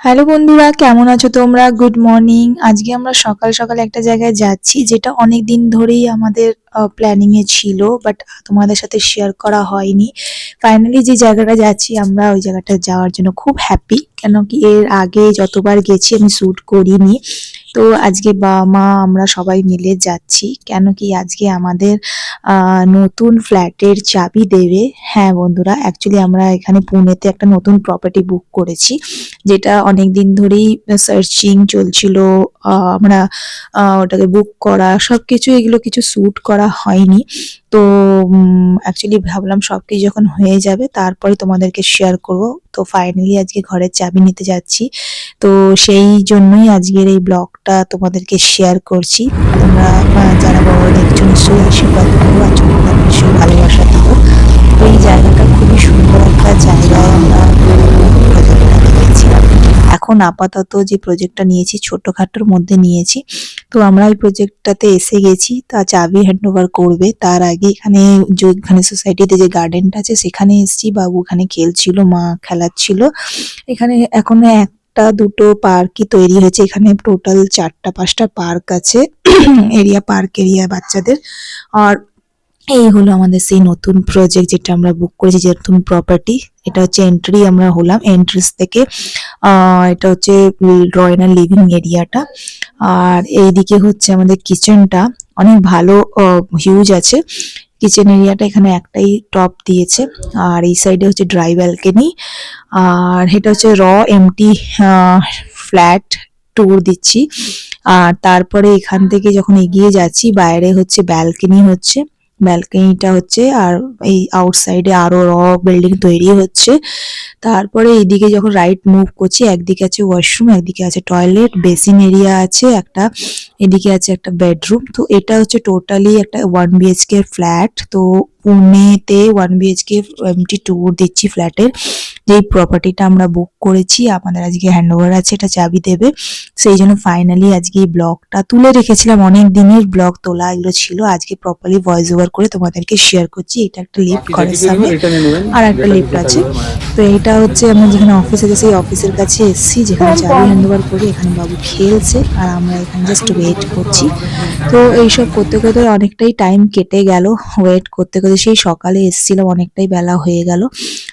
Hello বন্ধুরা, কেমন আছো তোমরা? গুড মর্নিং আজকে আমরা সকাল সকাল একটা জায়গায় যাচ্ছি, যেটা অনেক দিন ধরেই আমাদের প্ল্যানিং এ ছিল বাট তোমাদের সাথে শেয়ার করা হয়নি। ফাইনালি যে জায়গাটা যাচ্ছি আমরা, ওই জায়গাটা যাওয়ার জন্য খুব হ্যাপি কেন কি এর আগে যতবার গেছি আমি শ্যুট করিনি। তো আজকে বাবা মা আমরা সবাই মিলে যাচ্ছি কেন কি আজকে আমাদের নতুন ফ্ল্যাটের চাবি দেবে। হ্যাঁ বন্ধুরা অ্যাকচুয়ালি আমরা এখানে পুনেতে একটা নতুন প্রপার্টি বুক করেছি, যেটা অনেক দিন ধরেই সার্চিং চলছিল আমরা ওটাকে বুক করা, সবকিছু এগুলো কিছু শ্যুট করা হয়নি। তো অ্যাকচুয়ালি ভাবলাম সবকিছু যখন হয়ে যাবে, তারপরে তোমাদেরকে শেয়ার করব। তো ফাইনালি আজকে ঘরের চাবি নিতে যাচ্ছি। তো সেই জন্যই আজকের এই ব্লগটা তোমাদেরকে শেয়ার করছি। তোমরা যারা বড় দেখছ নিশ্চয়ই আশীর্বাদ করো আর ভালোবাসা দিও। তো এই জায়গাটা খুবই সুন্দর একটা জায়গায় আমরা এখন আপাতত যে প্রজেক্টটা নিয়েছি, ছোটখাটোর মধ্যে নিয়েছি। তো আমরা ওই প্রজেক্টটাতে এসে গেছি, তা চাবি হ্যান্ড ওভার করবে। তার আগে এখানে যে, এখানে সোসাইটিতে যে গার্ডেনটা আছে, সেখানে এসেছি। বাবু ওখানে খেলছিল, মা খেলাচ্ছিল। এখানে এখনও একটা দুটো পার্কই তৈরি হয়েছে। এখানে টোটাল চারটা, পাঁচটা পার্ক আছে। এরিয়া পার্ক এরিয়া বাচ্চাদের। আর এই হলো আমাদের সেই নতুন প্রজেক্ট যেটা আমরা বুক করেছি, যে নতুন প্রপার্টি এটা হচ্ছে এন্ট্রি আমরা হলাম এন্ট্রিস থেকে। এটা হচ্ছে রয়নাল লিভিং এরিয়াটা আর এইদিকে হচ্ছে আমাদের কিচেনটা অনেক ভালো হিউজ আছে। কিচেন এরিয়াটা এখানে একটাই টপ দিয়েছে। আর এই সাইডে হচ্ছে ড্রাই ব্যালকনি আর এটা হচ্ছে র এমটি ফ্ল্যাট ট্যুর দিচ্ছি। আর তারপরে এখান থেকে যখন এগিয়ে যাচ্ছি, বাইরে হচ্ছে ব্যালকনি হচ্ছে। ব্যালকনিটা হচ্ছে আর এই আউটসাইডে আরও র বিল্ডিং তৈরি হচ্ছে। তারপরে এইদিকে যখন রাইট মুভ করছি, একদিকে আছে ওয়াশরুম একদিকে আছে টয়লেট বেসিন এরিয়া আছে একটা, এদিকে আছে একটা বেডরুম তো এটা হচ্ছে টোটালি একটা ওয়ান বিএচকে ফ্ল্যাট তো পুনেতে ওয়ান বিএচকে এমটি ট্যুর দিচ্ছি ফ্ল্যাটের যেই প্রপার্টিটা আমরা বুক করেছি আমাদের আজকে হ্যান্ড ওভার আছে এটা চাবি দেবে। সেই জন্য ফাইনালি আজকে এই ব্লগটা তুলে রেখেছিলাম। অনেক দিনের ব্লগ তোলা এগুলো ছিল। আজকে প্রপারলি ভয়েস ওভার করে তোমাদেরকে শেয়ার করছি। এটা একটা লিফট ঘরের সামনে। আর একটা লিফট আছে। তো এটা হচ্ছে আমরা যেখানে অফিস আছে সেই অফিসের কাছে এসেছি যেখানে চাবি হ্যান্ড ওভার করি এখানে বাবু খেলছে। আর আমরা এখানে জাস্ট ওয়েট করছি। তো এইসব করতে করতে অনেকটাই টাইম কেটে গেল। ওয়েট করতে করতে সেই সকালে এসেছিলাম অনেকটাই বেলা হয়ে গেল।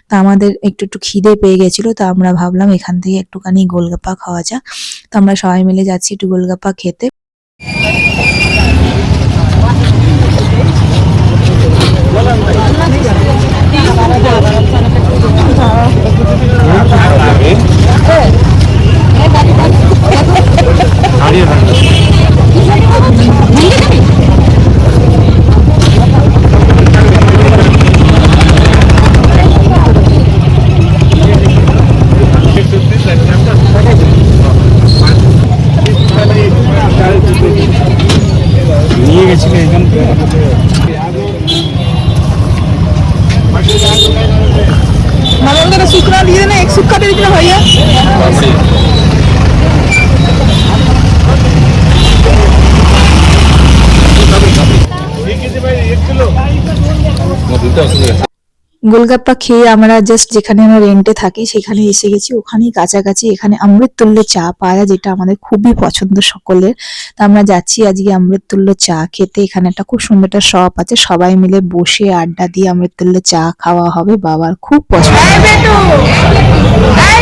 তা আমাদের একটু একটু খিদে পেয়ে গেছিল, তা আমরা ভাবলাম এখান থেকে একটুখানি গোলগাপ্পা খাওয়া যাক। তো আমরা সবাই মিলে যাচ্ছি একটু গোলগাপ্পা খেতে। গেছিলে এখান থেকে मामा का सूखा दिए देना एक सूखा दे दीजिए भैया গোলগাপ্পা খেয়ে আমরা জাস্ট যেখানে আমরা রেন্টে থাকি সেখানে এসে গেছি। ওখানেই কাছাকাছি এখানে অমৃততুল্য চা পাওয়া যায় যেটা আমাদের খুবই পছন্দ সকলের। তা আমরা যাচ্ছি আজকে অমৃততুল্য চা খেতে। এখানে একটা খুব সুন্দর একটা শপ আছে। সবাই মিলে বসে আড্ডা দিয়ে অমৃততুল্য চা খাওয়া হবে। বাবার খুব পছন্দ। এই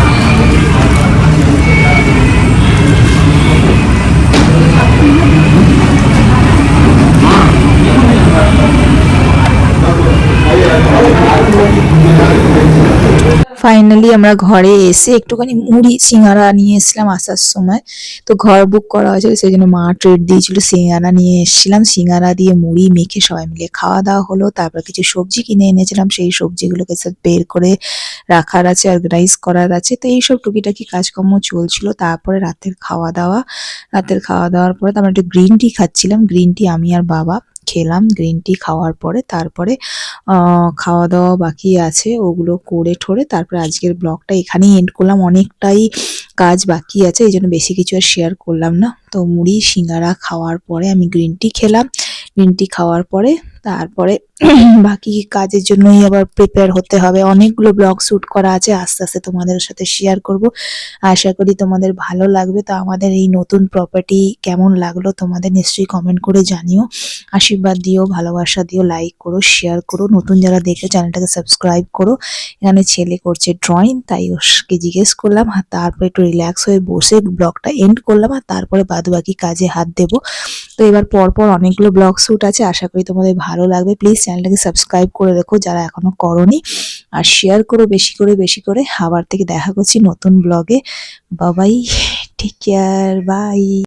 ফাইনালি আমরা ঘরে এসে একটুখানি মুড়ি, সিঙ্গারা নিয়ে এসেছিলাম আসার সময়। তো ঘর বুক করা হয়েছিল, সেই জন্য মা ট্রেড দিয়েছিল। সিঙ্গারা নিয়ে এসেছিলাম, সিঙ্গারা দিয়ে মুড়ি মেখে সবাই মিলে খাওয়া দাওয়া হলো। তারপর কিছু সবজি কিনে এনেছিলাম, সেই সবজিগুলোকে সব বের করে রাখার আছে অর্গানাইজ করার আছে। তো এইসব টুকিটাকি কাজকর্ম চলছিল। তারপরে রাতের খাওয়া দাওয়া, রাতের খাওয়া দাওয়ার পরে তারপর একটু গ্রিন টি খাচ্ছিলাম। গ্রিন টি আমি আর বাবা। খেলাম গ্রিন টি খাওয়ার পরে, তারপরে খাওয়া দাওয়া বাকি আছে, ওগুলো করে ঠোরে, তারপরে আজকের ব্লগটা এখানেই এন্ড করলাম। অনেকটাই কাজ বাকি আছে, এই জন্য বেশি কিছু আর শেয়ার করলাম না। তো মুড়ি, সিঙ্গারা খাওয়ার পরে আমি গ্রিন টি খেলাম। গ্রিন টি খাওয়ার পরে তারপরে বাকি কাজের জন্যই আবার প্রিপেয়ার হতে হবে। অনেকগুলো ব্লগ শ্যুট করা আছে, আস্তে আস্তে তোমাদের সাথে শেয়ার করব। আশা করি তোমাদের ভালো লাগবে। তো আমাদের এই নতুন প্রপার্টি কেমন লাগল তোমাদের নিশ্চয়ই কমেন্ট করে জানিও। আশীর্বাদ দিও, ভালোবাসা দিও লাইক করো শেয়ার করো। নতুন যারা দেখে চ্যানেলটাকে সাবস্ক্রাইব করো। এখানে ছেলে করছে ড্রয়িং তাই ওকে জিজ্ঞেস করলাম, আর তারপরে একটু রিল্যাক্স হয়ে বসে ব্লগটা এন্ড করলাম, আর তারপরে বাদ বাকি কাজে হাত দেবো। তো এবার পরপর অনেকগুলো ব্লগ শ্যুট আছে, আশা করি তোমাদের ভালো লাগবে প্লিজ চ্যানেলটাকে সাবস্ক্রাইব করে রেখো যারা এখনও করনি। আর শেয়ার করো বেশি করে বেশি করে। আবার থেকে দেখা করছি নতুন ব্লগে বাবাই টেক কেয়ার বাই